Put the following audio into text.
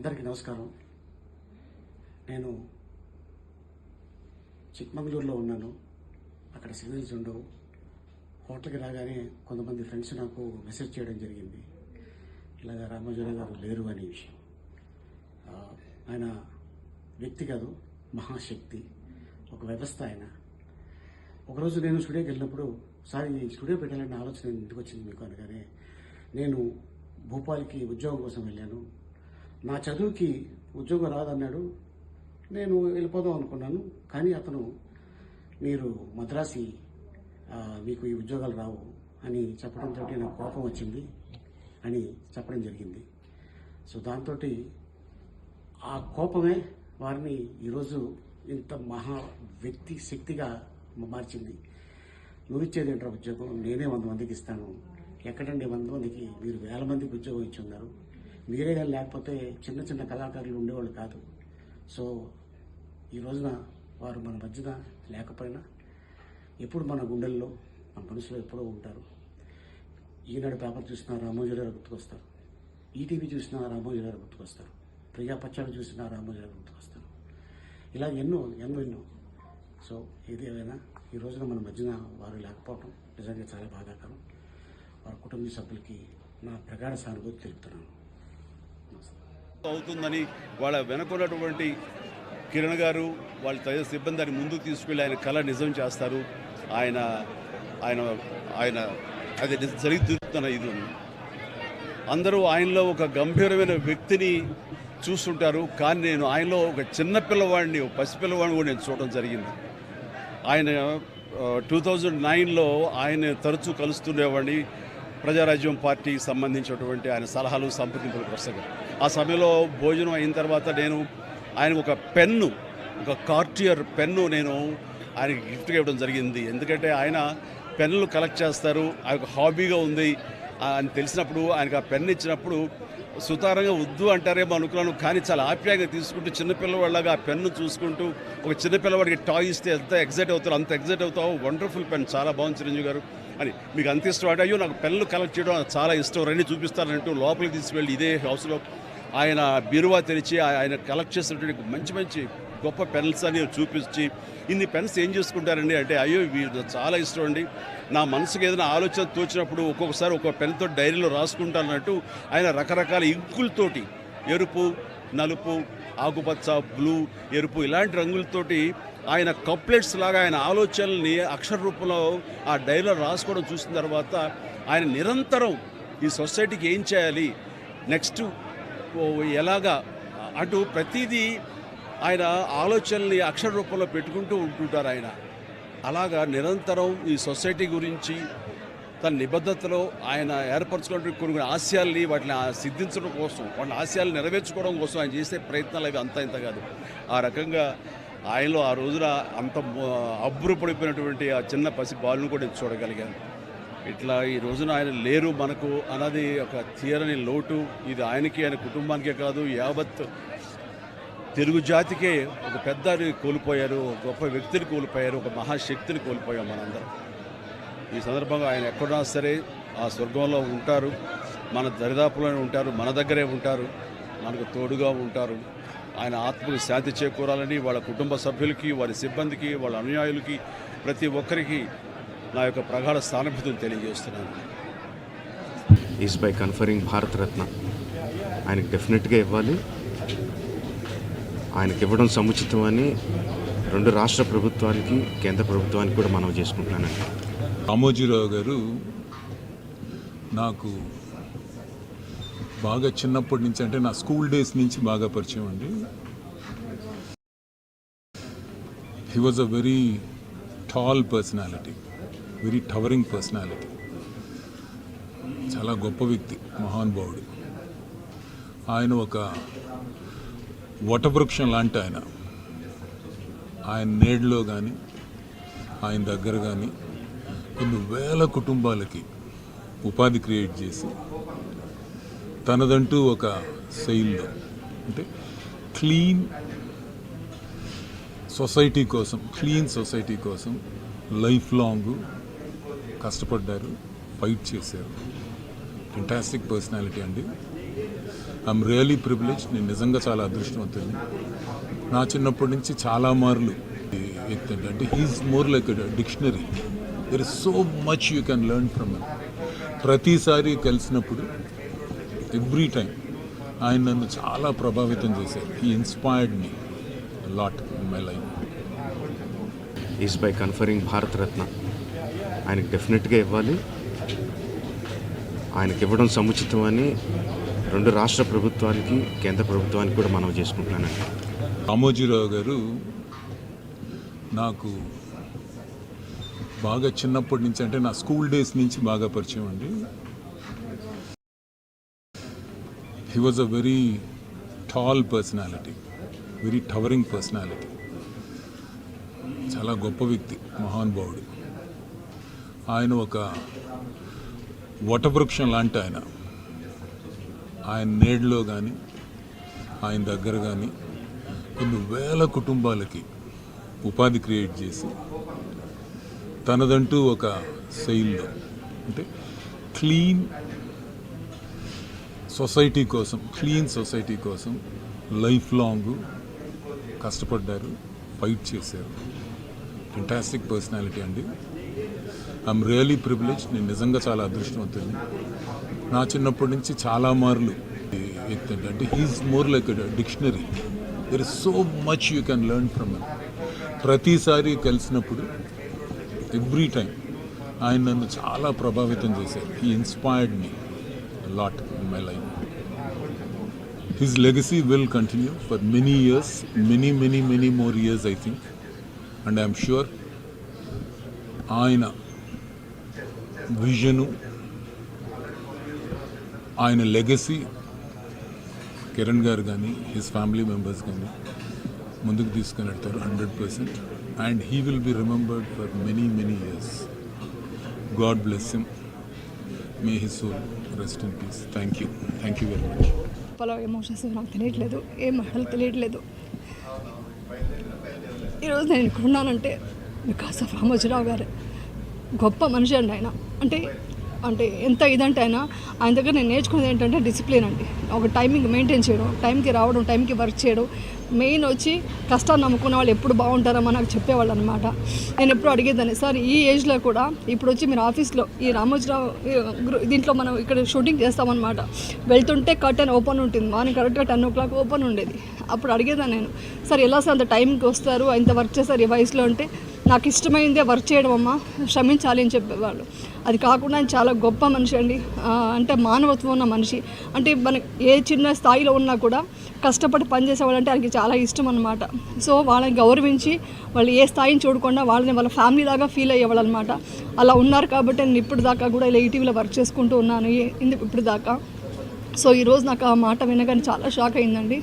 అందరికీ నమస్కారం. నేను చిక్మంగళూరులో ఉన్నాను. అక్కడ సిగ్నల్స్ ఉండవు. హోటల్కి రాగానే కొంతమంది ఫ్రెండ్స్ నాకు మెసేజ్ చేయడం జరిగింది. ఇలాగ రామోజీరావు గారు లేరు అనే విషయం. ఆయన వ్యక్తి కాదు మహాశక్తి ఒక వ్యవస్థ ఆయన. ఒకరోజు నేను స్టూడియోకి వెళ్ళినప్పుడు సార్ ఈ స్టూడియో పెట్టాలన్న ఆలోచన ఇంటికి వచ్చింది? మీకు అనగానే నేను భోపాల్కి ఉద్యోగం కోసం వెళ్ళాను. నా చదువుకి ఉద్యోగం రాదన్నాడు. నేను వెళ్ళిపోదాం అనుకున్నాను. కానీ అతను మీరు మద్రాసి మీకు ఈ ఉద్యోగాలు రావు అని చెప్పడంతో నాకు కోపం వచ్చింది అని చెప్పడం జరిగింది. సో దాంతో ఆ కోపమే వారిని ఈరోజు ఇంత మహా వ్యక్తి శక్తిగా మార్చింది. నువ్వు ఇచ్చేది ఉద్యోగం? నేనే వంద మందికి ఇస్తాను. ఎక్కడండి వంద మందికి? మీరు వేల మందికి ఉద్యోగం ఇచ్చి ఉన్నారు. మీరే లేకపోతే చిన్న చిన్న కళాకారులు ఉండేవాళ్ళు కాదు. సో ఈ రోజున వారు మన మధ్యన లేకపోయినా ఎప్పుడు మన గుండెల్లో మన మనసులో ఎప్పుడో ఉంటారు. ఈనాడు పేపర్ చూసినా రామోజీరావు గుర్తుకొస్తారు. ఈటీవీ చూసినా రామోజీరావు గుర్తుకొస్తారు. ప్రజాపక్షాలు చూసినా రామోజీరావు గుర్తుకొస్తారు. ఇలా ఎన్నో ఎన్నో ఎన్నో. సో ఏది ఈ రోజున మన మధ్యన వారు లేకపోవడం నిజంగా చాలా బాధాకరం. వారి కుటుంబ సభ్యులకి నా ప్రగాఢ సానుభూతి తెలుపుతున్నాను. అవుతుందని వాళ్ళ వెనుకున్నటువంటి కిరణ్ గారు వాళ్ళ తదితర సిబ్బంది అని ముందుకు తీసుకెళ్ళి ఆయన కళ నిజం చేస్తారు. ఆయన ఆయన ఆయన అది నిజ- జరిగి తీరుతున్న ఇది ఉంది. అందరూ ఆయనలో ఒక గంభీరమైన వ్యక్తిని చూస్తుంటారు. కానీ నేను ఆయనలో ఒక చిన్న పిల్లవాడిని ఒక పసిపిల్లవాడిని కూడా నేను చూడడం జరిగింది. ఆయన టూ థౌజండ్ నైన్లో ఆయన తరచూ కలుస్తుండేవాడిని. ప్రజారాజ్యం పార్టీకి సంబంధించినటువంటి ఆయన సలహాలు సంప్రదింపులు వరుసగా. ఆ సమయంలో భోజనం అయిన తర్వాత నేను ఆయన ఒక పెన్ను ఒక కార్టియర్ పెన్ను నేను ఆయనకి గిఫ్ట్గా ఇవ్వడం జరిగింది. ఎందుకంటే ఆయన పెన్నులు కలెక్ట్ చేస్తారు ఆయన ఒక హాబీగా ఉంది. అని తెలిసినప్పుడు ఆయనకు ఆ పెన్ను ఇచ్చినప్పుడు సుతారంగా వద్దు అంటారేమో అనుకున్నాను కానీ చాలా ఆప్యాయంగా తీసుకుంటూ చిన్నపిల్లవాళ్ళగా ఆ పెన్ను చూసుకుంటూ ఒక చిన్నపిల్లవాడికి టాయ్ ఇస్తే ఎంత ఎగ్జైట్ అవుతారు అంత ఎగ్జైట్ అవుతావు వండర్ఫుల్ పెన్. చాలా బాగుంది చిరంజీవి గారు. అని. మీకు అంత ఇష్టం అంటే అయ్యో నాకు పెన్నులు కలెక్ట్ చేయడం చాలా ఇష్టం. రండి చూపిస్తానంటూ లోపలికి తీసుకువెళ్ళి ఇదే హౌస్లో ఆయన బీరువా తెరిచి ఆయన కలెక్ట్ చేసినటువంటి మంచి మంచి గొప్ప పెన్స్ అని చూపించి ఇన్ని పెన్స్ ఏం చేసుకుంటారండి అంటే అయ్యో వీరు చాలా ఇష్టం అండి. నా మనసుకి ఏదైనా ఆలోచన తోచినప్పుడు ఒక్కొక్కసారి ఒక్కొక్క పెన్తో డైరీలో రాసుకుంటానన్నట్టు ఆయన రకరకాల ఇంకులతోటి ఎరుపు నలుపు ఆకుపచ్చ బ్లూ ఎరుపు ఇలాంటి రంగులతోటి ఆయన కప్లెట్స్ లాగా ఆయన ఆలోచనల్ని అక్షర రూపంలో ఆ డైరీలో రాసుకోవడం చూసిన తర్వాత ఆయన నిరంతరం ఈ సొసైటీకి ఏం చేయాలి? నెక్స్ట్ ఓ ఎలాగా? అటు ప్రతిదీ ఆయన ఆలోచనల్ని అక్షర రూపంలో పెట్టుకుంటూ ఉంటుంటారు ఆయన. అలాగా నిరంతరం ఈ సొసైటీ గురించి తన నిబద్ధతలో ఆయన ఏర్పరచుకున్న కొన్ని ఆశయాల్ని వాటిని సిద్ధించడం కోసం వాటి ఆశయాలు నెరవేర్చుకోవడం కోసం ఆయన చేసే ప్రయత్నాలు అవి అంత ఇంత కాదు. ఆ రకంగా ఆయనలో ఆ రోజున అంత అబ్బురపడిపోయినటువంటి ఆ చిన్న పసి బాలును కూడా నేను చూడగలిగాను. ఇట్లా ఈ రోజున ఆయన లేరు మనకు అన్నది ఒక తీరని లోటు. ఇది ఆయనకి ఆయన కుటుంబానికే కాదు యావత్ తెలుగు జాతికే ఒక పెద్దని కోల్పోయారు ఒక గొప్ప వ్యక్తిని కోల్పోయారు ఒక మహాశక్తిని కోల్పోయాం మనందరం. ఈ సందర్భంగా ఆయన ఎక్కడున్నా సరే ఆ స్వర్గంలో ఉంటారు. మన దరిదాపులోనే ఉంటారు మన దగ్గరే ఉంటారు. మనకు తోడుగా ఉంటారు. ఆయన ఆత్మకు శాంతి చేకూరాలని వాళ్ళ కుటుంబ సభ్యులకి వారి సిబ్బందికి వాళ్ళ అనుయాయులకి ప్రతి ఒక్కరికి నా యొక్క ప్రగాఢ స్థానభూతిని తెలియజేస్తున్నాను. Is by conferring Bharat Ratna ఆయనకి డెఫినెట్గా ఇవ్వాలి. ఆయనకి ఇవ్వడం సముచితం అని రెండు రాష్ట్ర ప్రభుత్వానికి కేంద్ర ప్రభుత్వానికి కూడా మనం చేసుకుంటున్నానండి. రామోజీరావు గారు నాకు బాగా చిన్నప్పటి నుంచి అంటే నా స్కూల్ డేస్ నుంచి బాగా పరిచయం అండి. He was a very tall personality very towering personality చాలా గొప్ప వ్యక్తి మహానుభావుడు ఆయన ఒక వటవృక్షం లాంటి ఆయన. ఆయన నేడులో కానీ ఆయన దగ్గర కానీ కొన్ని వేల కుటుంబాలకి ఉపాధి క్రియేట్ చేసి తనదంటూ ఒక శైలిలో అంటే క్లీన్ సొసైటీ కోసం క్లీన్ సొసైటీ కోసం లైఫ్ లాంగ్ కష్టపడ్డారు ఫైట్ చేశారు. ఫెంటాస్టిక్ పర్సనాలిటీ అండి. ఐఎమ్ రియలీ ప్రివిలేజ్ నేను నిజంగా చాలా అదృష్టవంతుని నా చిన్నప్పటి నుంచి చాలా మార్లు వ్యక్తి అంటే అంటే he is more like dictionary there is so much you can learn from ప్రతిసారి కలిసినప్పుడు ఎవ్రీ టైం ఆయన నన్ను చాలా ప్రభావితం చేశారు. ఈ inspired me lot my life is by conferring Bharat Ratna ఆయనకి డెఫినెట్గా ఇవ్వాలి. ఆయనకి ఇవ్వడం సముచితం అని రెండు రాష్ట్ర ప్రభుత్వానికి కేంద్ర ప్రభుత్వానికి కూడా మనం చేసుకుంటున్నానండి. రామోజీరావు గారు నాకు బాగా చిన్నప్పటి నుంచి అంటే నా స్కూల్ డేస్ నుంచి బాగా పరిచయం అండి. He was a very tall personality very towering personality చాలా గొప్ప వ్యక్తి మహానుభావుడు ఆయన ఒక వటవృక్షం లాంటి ఆయన. ఆయన నేడులో కానీ ఆయన దగ్గర కానీ కొన్ని వేల కుటుంబాలకి ఉపాధి క్రియేట్ చేసి తనదంటూ ఒక శైలిలో అంటే క్లీన్ సొసైటీ కోసం క్లీన్ సొసైటీ కోసం లైఫ్ లాంగ్ కష్టపడ్డారు ఫైట్ చేశారు. ఫెంటాస్టిక్ పర్సనాలిటీ అండి. ఐఎమ్ రియలీ ప్రివిలేజ్ నేను నిజంగా చాలా అదృష్టవంతుని నా చిన్నప్పటి నుంచి చాలా మార్లు వ్యక్తి అంటే he is more like dictionary there is so much you can learn from um ప్రతిసారి కలిసినప్పుడు ఎవ్రీ టైం ఆయన నన్ను చాలా ప్రభావితం చేశారు. ఈ inspired me lot in my life his legacy will continue for many years many many many more years I think and I'm sure ఆయన vision ఆయన లెగసీ కిరణ్ గారు కానీ హిస్ ఫ్యామిలీ మెంబర్స్ కానీ ముందుకు తీసుకుని వెళ్తారు hundred percent and he will be remembered for many many years God bless him may his soul rest in peace thank you thank you very much పలో emotions నాకు తెలియట్లేదు ఏం మాటలు తెలియట్లేదు. ఈరోజు నేను ఇక్కడ ఉన్నానంటే బికాస్ ఆఫ్ రామోజీరావు గారు గొప్ప మనిషి అండి ఆయన. అంటే అంటే ఎంత ఇదంటే అయినా ఆయన దగ్గర నేను నేర్చుకున్నది ఏంటంటే డిసిప్లిన్ అండి. ఒక టైమింగ్ మెయింటైన్ చేయడం టైంకి రావడం టైంకి వర్క్ చేయడం. మెయిన్ వచ్చి కష్టాన్ని నమ్ముకున్న వాళ్ళు ఎప్పుడు బాగుంటారో నాకు చెప్పేవాళ్ళు అనమాట నేను ఎప్పుడు అడిగేదాన్ని సార్ ఈ ఏజ్లో కూడా ఇప్పుడు వచ్చి మీరు ఆఫీస్లో ఈ రామోజీరావు దీంట్లో మనం ఇక్కడ షూటింగ్ చేస్తామన్నమాట. వెళ్తుంటే కర్టెన్ ఓపెన్ ఉంటుంది మార్నింగ్ కరెక్ట్గా టెన్ ఓ క్లాక్ ఓపెన్ ఉండేది. అప్పుడు అడిగేదాన్ని నేను సార్ ఎలా సార్ అంత టైంకి వస్తారు? ఇంత వర్క్ చేస్తారు ఈ వయసులో? అంటే నాకు ఇష్టమైందే వర్క్ చేయడం అమ్మా క్షమించాలి అని చెప్పేవాళ్ళు. అది కాకుండా ఆయన చాలా గొప్ప మనిషి అండి. అంటే మానవత్వం ఉన్న మనిషి. అంటే మన ఏ చిన్న స్థాయిలో ఉన్నా కూడా కష్టపడి పనిచేసేవాళ్ళంటే ఆయనకి చాలా ఇష్టం అనమాట సో వాళ్ళని గౌరవించి వాళ్ళు ఏ స్థాయిని చూడకుండా వాళ్ళని వాళ్ళ ఫ్యామిలీ లాగా ఫీల్ అయ్యేవాళ్ళు అనమాట అలా ఉన్నారు కాబట్టి నేను ఇప్పుడు దాకా కూడా ఇలా ఈటీవీలో వర్క్ చేసుకుంటూ ఉన్నాను. ఈ- ఇందు- ఇప్పుడు దాకా. సో ఈరోజు నాకు ఆ మాట వినగానే చాలా షాక్ అయిందండి.